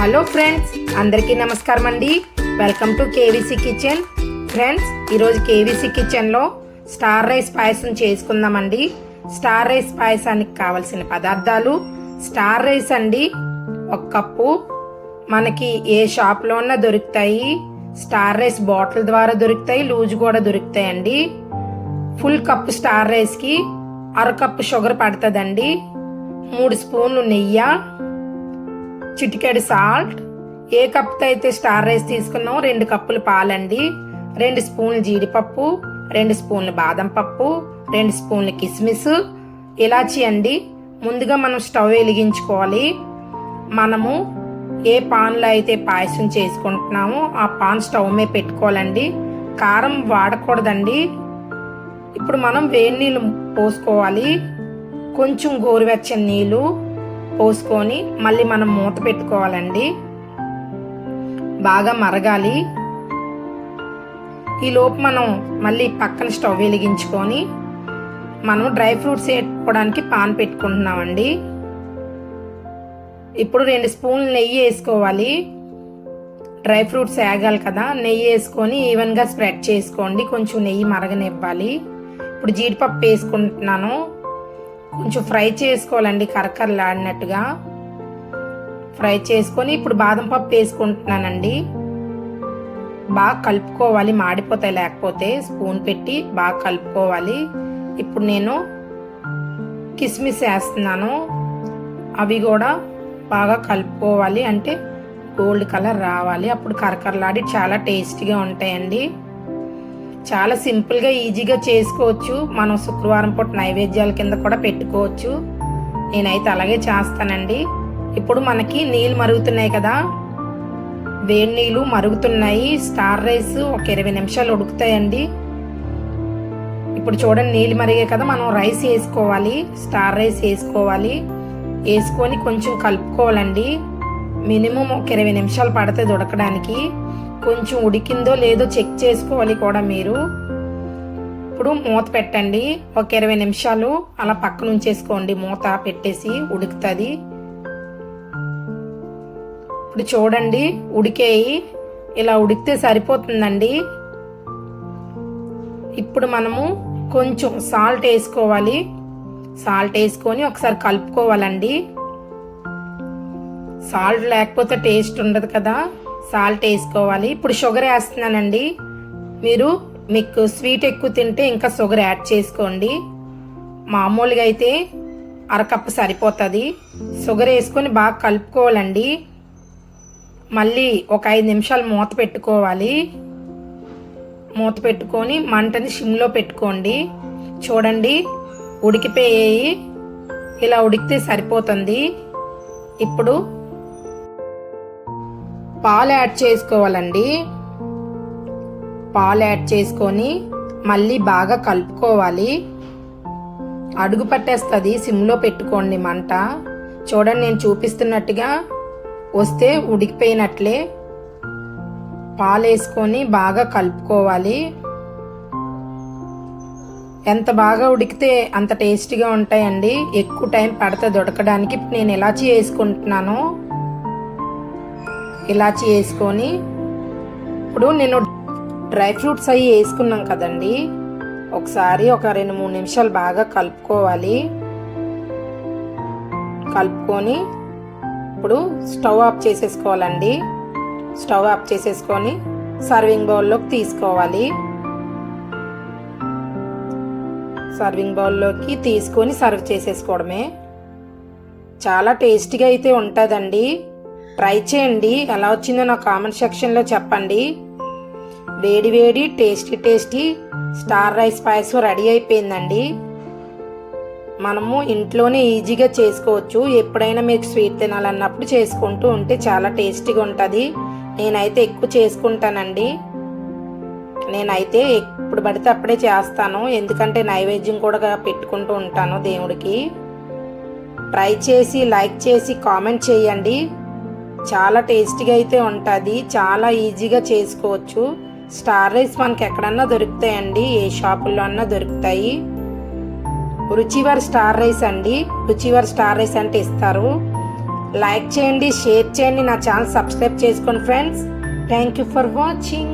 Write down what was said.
Hello friends అందరికీ నమస్కారం అండి welcome to KVC kitchen. Friends ఈరోజు కేవీసీ కిచెన్లో స్టార్ రైస్ పాయసం చేసుకుందామండి. స్టార్ రైస్ పాయసానికి కావలసిన పదార్థాలు. స్టార్ రైస్ అండి ఒక కప్పు. మనకి ఏ షాప్లో ఉన్నా దొరుకుతాయి. స్టార్ రైస్ బాటిల్ ద్వారా దొరుకుతాయి లూజ్ కూడా దొరుకుతాయండి. ఫుల్ కప్పు స్టార్ రైస్కి అర కప్పు షుగర్ పడుతుందండి. మూడు స్పూన్లు నెయ్యి. చిటికెడు సాల్ట్ ఏ కప్తో అయితే స్టార్ రైస్ తీసుకున్నామో రెండు కప్పులు పాలండి. రెండు స్పూన్లు జీడిపప్పు రెండు స్పూన్లు బాదం పప్పు రెండు స్పూన్లు కిస్మిస్ ఇలాచి అండి. ముందుగా మనం స్టవ్ వెలిగించుకోవాలి. మనము ఏ పాన్లో అయితే పాయసం చేసుకుంటున్నామో ఆ పాన్ స్టవ్ మీద పెట్టుకోవాలండి. కారం వాడకూడదండి. ఇప్పుడు మనం వేడి నీళ్ళు పోసుకోవాలి. కొంచెం గోరువెచ్చని నీళ్ళు పోసుకొని మళ్ళీ మనం మూత పెట్టుకోవాలండి. బాగా మరగాలి. ఈ లోపు మనం మళ్ళీ పక్కన స్టవ్ వెలిగించుకొని మనం డ్రై ఫ్రూట్స్ వేసుకోవడానికి పాన్ పెట్టుకుంటున్నామండి. ఇప్పుడు రెండు స్పూన్లు నెయ్యి వేసుకోవాలి. డ్రై ఫ్రూట్స్ వేగాలి కదా నెయ్యి వేసుకొని ఈవెన్గా స్ప్రెడ్ చేసుకోండి. కొంచెం నెయ్యి మరగనివ్వాలి. ఇప్పుడు జీడిపప్పు వేసుకుంటున్నాను. కొంచెం ఫ్రై చేసుకోవాలండి కరకరలాడినట్టుగా. ఫ్రై చేసుకొని ఇప్పుడు బాదం పప్పు వేసుకుంటున్నానండి. బాగా కలుపుకోవాలి మాడిపోతాయి లేకపోతే స్పూన్ పెట్టి బాగా కలుపుకోవాలి. ఇప్పుడు నేను కిస్మిస్ వేస్తున్నాను. అవి కూడా బాగా కలుపుకోవాలి అంటే గోల్డ్ కలర్ రావాలి. అప్పుడు కరకరలాడి చాలా టేస్టీగా ఉంటాయండి. చాలా సింపుల్గా ఈజీగా చేసుకోవచ్చు. మనం శుక్రవారం పూట నైవేద్యాల కింద కూడా పెట్టుకోవచ్చు. నేనైతే అలాగే చేస్తానండి. ఇప్పుడు మనకి నీళ్ళు మరుగుతున్నాయి కదా. వేడి నీళ్ళు మరుగుతున్నాయి. స్టార్ రైస్ ఒక ఇరవై నిమిషాలు ఉడుకుతాయండి. ఇప్పుడు చూడండి నీళ్ళు మరిగే కదా. మనం రైస్ వేసుకోవాలి. స్టార్ రైస్ వేసుకోవాలి. వేసుకొని కొంచెం కలుపుకోవాలండి. మినిమం ఒక ఇరవై నిమిషాలు పడుతుంది ఉడకడానికి. కొంచెం ఉడికిందో లేదో చెక్ చేసుకోవాలి కూడా మీరు. ఇప్పుడు మూత పెట్టండి. ఒక ఇరవై నిమిషాలు అలా పక్కన ఉంచేసుకోండి. మూత పెట్టేసి ఉడుకుతుంది. ఇప్పుడు చూడండి ఉడికేయి. ఇలా ఉడికితే సరిపోతుందండి. ఇప్పుడు మనము కొంచెం సాల్ట్ వేసుకోవాలి. సాల్ట్ వేసుకొని ఒకసారి కలుపుకోవాలండి. సాల్ట్ లేకపోతే టేస్ట్ ఉండదు కదా. సాల్ట్ వేసుకోవాలి. ఇప్పుడు షుగర్ వేస్తున్నానండి. మీరు మీకు స్వీట్ ఎక్కువ తింటే ఇంకా షుగర్ యాడ్ చేసుకోండి. మామూలుగా అయితే అరకప్పు సరిపోతుంది. షుగర్ వేసుకొని బాగా కలుపుకోవాలండి. మళ్ళీ ఒక ఐదు నిమిషాలు మూత పెట్టుకోవాలి. మూత పెట్టుకొని మంటని సిమ్లో పెట్టుకోండి. చూడండి ఉడికిపోయాయి. ఇలా ఉడికితే సరిపోతుంది. ఇప్పుడు పాలు యాడ్ చేసుకోవాలండి. పాలు యాడ్ చేసుకొని మళ్ళీ బాగా కలుపుకోవాలి. అడుగు పట్టేస్తుంది సిమ్లో పెట్టుకోండి మంట. చూడండి నేను చూపిస్తున్నట్టుగా వస్తే ఉడికిపోయినట్లే. పాలు వేసుకొని బాగా కలుపుకోవాలి. ఎంత బాగా ఉడికితే అంత టేస్టీగా ఉంటాయండి. ఎక్కువ టైం పడుతుంది ఉడకడానికి ఇప్పుడు నేను ఇలాచి వేసుకుంటున్నాను. ఇలాచి వేసుకొని ఇప్పుడు నేను డ్రై ఫ్రూట్స్ అవి వేసుకున్నాం కదండి. ఒకసారి ఒక రెండు మూడు నిమిషాలు బాగా కలుపుకోవాలి. కలుపుకొని ఇప్పుడు స్టవ్ ఆఫ్ చేసేసుకోవాలండి. స్టవ్ ఆఫ్ చేసేసుకొని సర్వింగ్ బౌల్లోకి తీసుకోవాలి. సర్వింగ్ బౌల్లోకి తీసుకొని సర్వ్ చేసేసుకోవడమే. చాలా టేస్టీగా అయితే ఉంటుందండి. ట్రై చేయండి. ఎలా వచ్చిందో నా కామెంట్ సెక్షన్లో చెప్పండి. వేడి వేడి tasty tasty star rice payasam ready అయిపోయిందండి. మనము ఇంట్లోనే ఈజీగా చేసుకోవచ్చు. ఎప్పుడైనా మీకు స్వీట్ తినాలన్నప్పుడు చేసుకుంటూ ఉంటే చాలా టేస్టీగా ఉంటుంది. నేనైతే ఎక్కువ చేసుకుంటానండి. నేనైతే ఎప్పుడు పడితే అప్పుడే చేస్తాను. ఎందుకంటే నైవేద్యం కూడా పెట్టుకుంటూ ఉంటాను దేవుడికి. ట్రై చేసి లైక్ చేసి కామెంట్ చేయండి. చాలా టేస్టీగా అయితే ఉంటుంది. చాలా ఈజీగా చేసుకోవచ్చు. స్టార్ రైస్ మనకి ఎక్కడన్నా దొరుకుతాయండి. ఏ షాపుల్లో అన్నా దొరుకుతాయి. రుచివర్ స్టార్ రైస్ అండి. రుచివర్ స్టార్ రైస్ అంటే ఇస్తారు. లైక్ చేయండి షేర్ చేయండి. నా ఛానల్ సబ్స్క్రైబ్ చేసుకోండి friends. Thank you for watching.